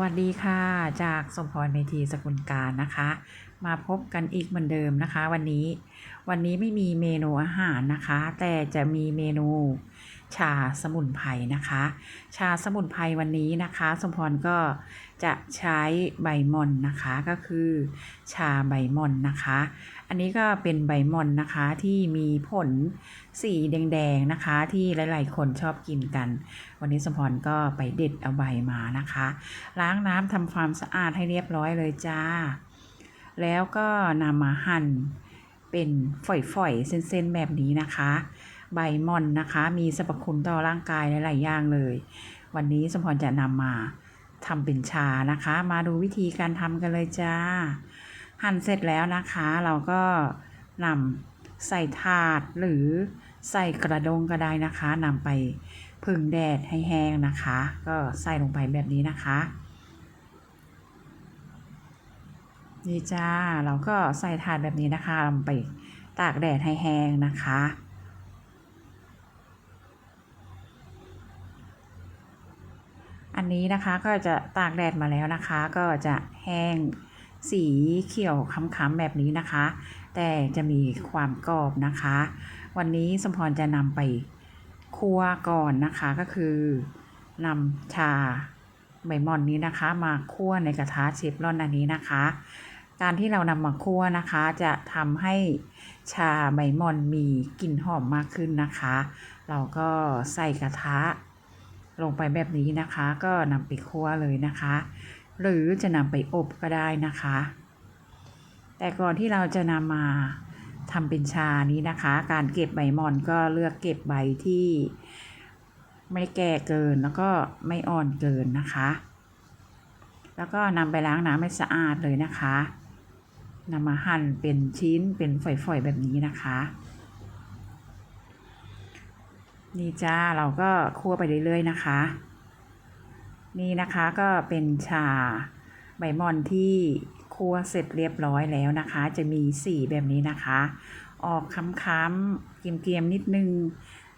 วัสดีค่ะ จากสมพรเมธีสกุลการนะคะ มาพบกันอีกเหมือนเดิมนะคะ วันนี้วันนี้ไม่มีเมนูอาหารนะคะ แต่จะมีเมนู ชาสมุนไพรนะคะ ชาสมุนไพรวันนี้นะคะ สมพรก็จะใช้ใบมอนนะคะก็คือชาใบมอนนะคะ อันนี้ก็เป็นใบมอนนะคะที่มีผลสีแดงๆนะคะ ที่หลายๆคนชอบกินกัน วันนี้สมพรก็ไปเด็ดเอาใบมานะคะ ล้างน้ำทำความสะอาดให้เรียบร้อยเลยจ้า แล้วก็นำมาหั่นเป็นฝอยๆเส้นๆแบบนี้นะคะ ใบมอนนะคะ มีสรรพคุณต่อร่างกายหลายๆอย่างเลย วันนี้สมพรจะนำมาทำเป็นชานะคะ มาดูวิธีการทำกันเลยจ้า หั่นเสร็จแล้วนะคะ เราก็นำใส่ถาดหรือใส่กระดงก็ได้นะคะนำไปพึ่งแดดให้แห้งนะคะ ก็ใส่ลงไปแบบนี้นะคะนี่จ้าเราก็ใส่ถาดแบบนี้นะคะลงไปตากแดดให้แห้งนะคะ อันนี้นะคะก็จะตากแดดมาแล้วนะคะ ก็จะแห้งสีเขียวค้ำๆแบบนี้นะคะ แต่จะมีความกรอบนะคะ วันนี้สมพรจะนำไปคั่วก่อนนะคะก็คือนำชาใบมอนนี้นะคะ มาคั่วในกระทะเชฟรอนอันนี้นะคะ การที่เรานำมาคั่วนะคะ จะทำให้ชาใบมอนมีกลิ่นหอมมากขึ้นนะคะ เราก็ใส่กระทะ ลงไปแบบนี้นะคะ ก็นำไปคั่วเลยนะคะ หรือจะนำไปอบก็ได้นะคะ แต่ก่อนที่เราจะนำมาทำเป็นชานี้นะคะ การเก็บใบมอนก็เลือกเก็บใบที่ไม่แก่เกินแล้วก็ไม่อ่อนเกินนะคะ แล้วก็นำไปล้างน้ำให้สะอาดเลยนะคะนำมาหั่นเป็นชิ้นเป็นฝอยๆแบบนี้นะคะ นี่จ้าเราก็คั่วไปเรื่อยๆนะคะ นี่นะคะก็เป็นชาใบมอนที่คั่วเสร็จเรียบร้อยแล้วนะคะ จะมีสีแบบนี้นะคะ ออกค้ำๆเกรียมๆนิดนึง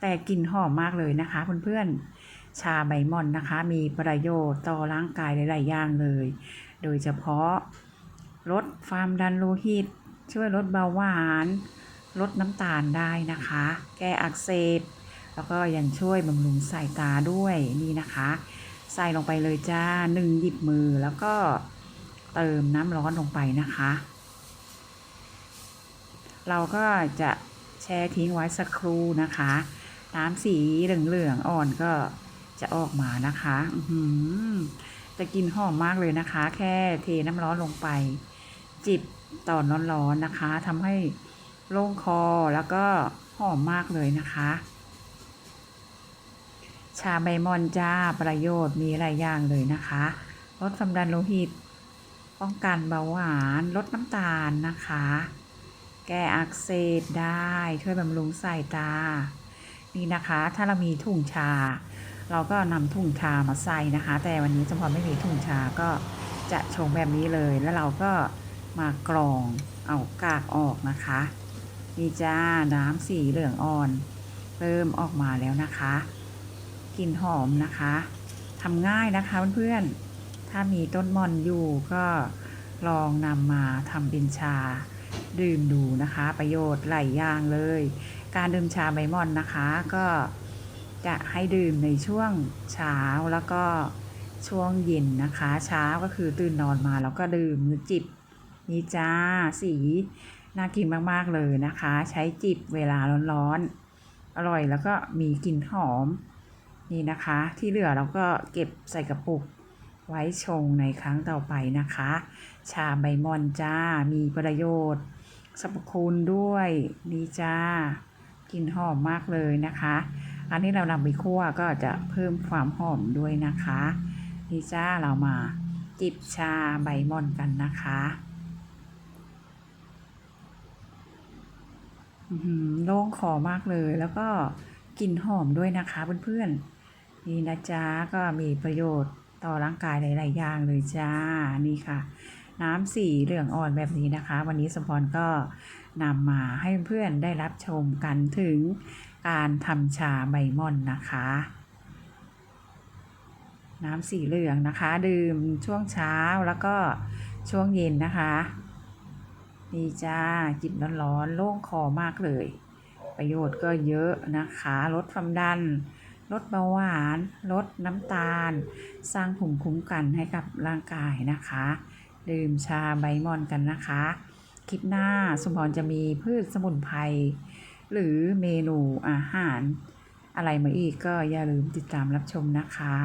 แต่กลิ่นหอมมากเลยนะคะเพื่อนๆชาใบมอนนะคะ มีประโยชน์ต่อร่างกายหลายๆอย่างเลย โดยเฉพาะลดความดันโลหิต ช่วยลดเบาหวาน ลดน้ำตาลได้นะคะ แก้อักเสบ แล้วก็ยังช่วยบำรุงสายตาด้วยนี่นะคะ ใส่ลงไปเลยจ้าหนึ่งหยิบมือแล้วก็เติมน้ำร้อนลงไปนะคะ เราก็จะแช่ทิ้งไว้สักครู่นะคะน้ำสีเหลืองๆอ่อนก็จะออกมานะคะจะกินหอมมากเลยนะคะ แค่เทน้ำร้อนลงไป จิบตอนร้อนๆนะคะทำให้โล่งคอแล้วก็หอมมากเลยนะคะ ชาใบมอนจ้าประโยชน์มีหลายอย่างเลยนะคะ ลดความดันโลหิต ป้องกันเบาหวาน ลดน้ำตาลนะคะ แก้อักเสบได้ช่วยบำรุงสายตา นี่นะคะ ถ้าเรามีถุงชา เราก็นำถุงชามาใส่นะคะ แต่วันนี้จำพอไม่มีถุงชาก็จะชงแบบนี้เลย แล้วเราก็มากรองเอากากออกนะคะนี่จ้าน้ำสีเหลืองอ่อน เริ่มออกมาแล้วนะคะ กลิ่นหอมนะคะทำง่ายนะคะเพื่อนๆ ถ้ามีต้นมอนอยู่ก็ลองนำมาทำเป็นชาดื่มดูนะคะ ประโยชน์หลายอย่างเลย การดื่มชาใบมอนนะคะก็จะให้ดื่มในช่วงเช้าแล้วก็ช่วงเย็นนะคะ เช้าก็คือตื่นนอนมาแล้วก็ดื่มหรือจิบนี่จ้าสีน่ากินมากๆเลยนะคะ ใช้จิบเวลาร้อนๆอร่อยแล้วก็มีกลิ่นหอม นี่นะคะ ที่เหลือเราก็เก็บใส่กระปุกไว้ชงในครั้งต่อไปนะคะ ชาใบมอนจ้า มีประโยชน์สรรพคุณด้วยนี่จ้ากลิ่นหอมมากเลยนะคะ อันนี้เรานำไปคั่วก็จะเพิ่มความหอมด้วยนะคะนี่จ้าเรามาจิบชาใบมอนกันนะคะโล่งคอมากเลยแล้วก็กลิ่นหอมด้วยนะคะเพื่อนๆ นี่นะจ๊ะก็มีประโยชน์ต่อร่างกายหลาย ๆ อย่างเลยจ้านี่ค่ะ น้ำสีเหลืองอ่อนแบบนี้นะคะ วันนี้สมพรก็นำมาให้เพื่อนได้รับชมกันถึงการทำชาใบม่อนนะคะ น้ำสีเหลืองนะคะ ดื่มช่วงเช้าแล้วก็ช่วงเย็นนะคะนี่จ้าจิบร้อนๆโล่งคอมากเลย ประโยชน์ก็เยอะนะคะ ลดความดัน ลดเบาหวาน ลดน้ำตาล สร้างภูมิคุ้มกันให้กับร่างกายนะคะ ดื่มชาใบมอนกันนะคะ คลิปหน้าสมพรจะมีพืชสมุนไพรหรือเมนูอาหาร อะไรมาอีกก็อย่าลืมติดตามรับชมนะคะ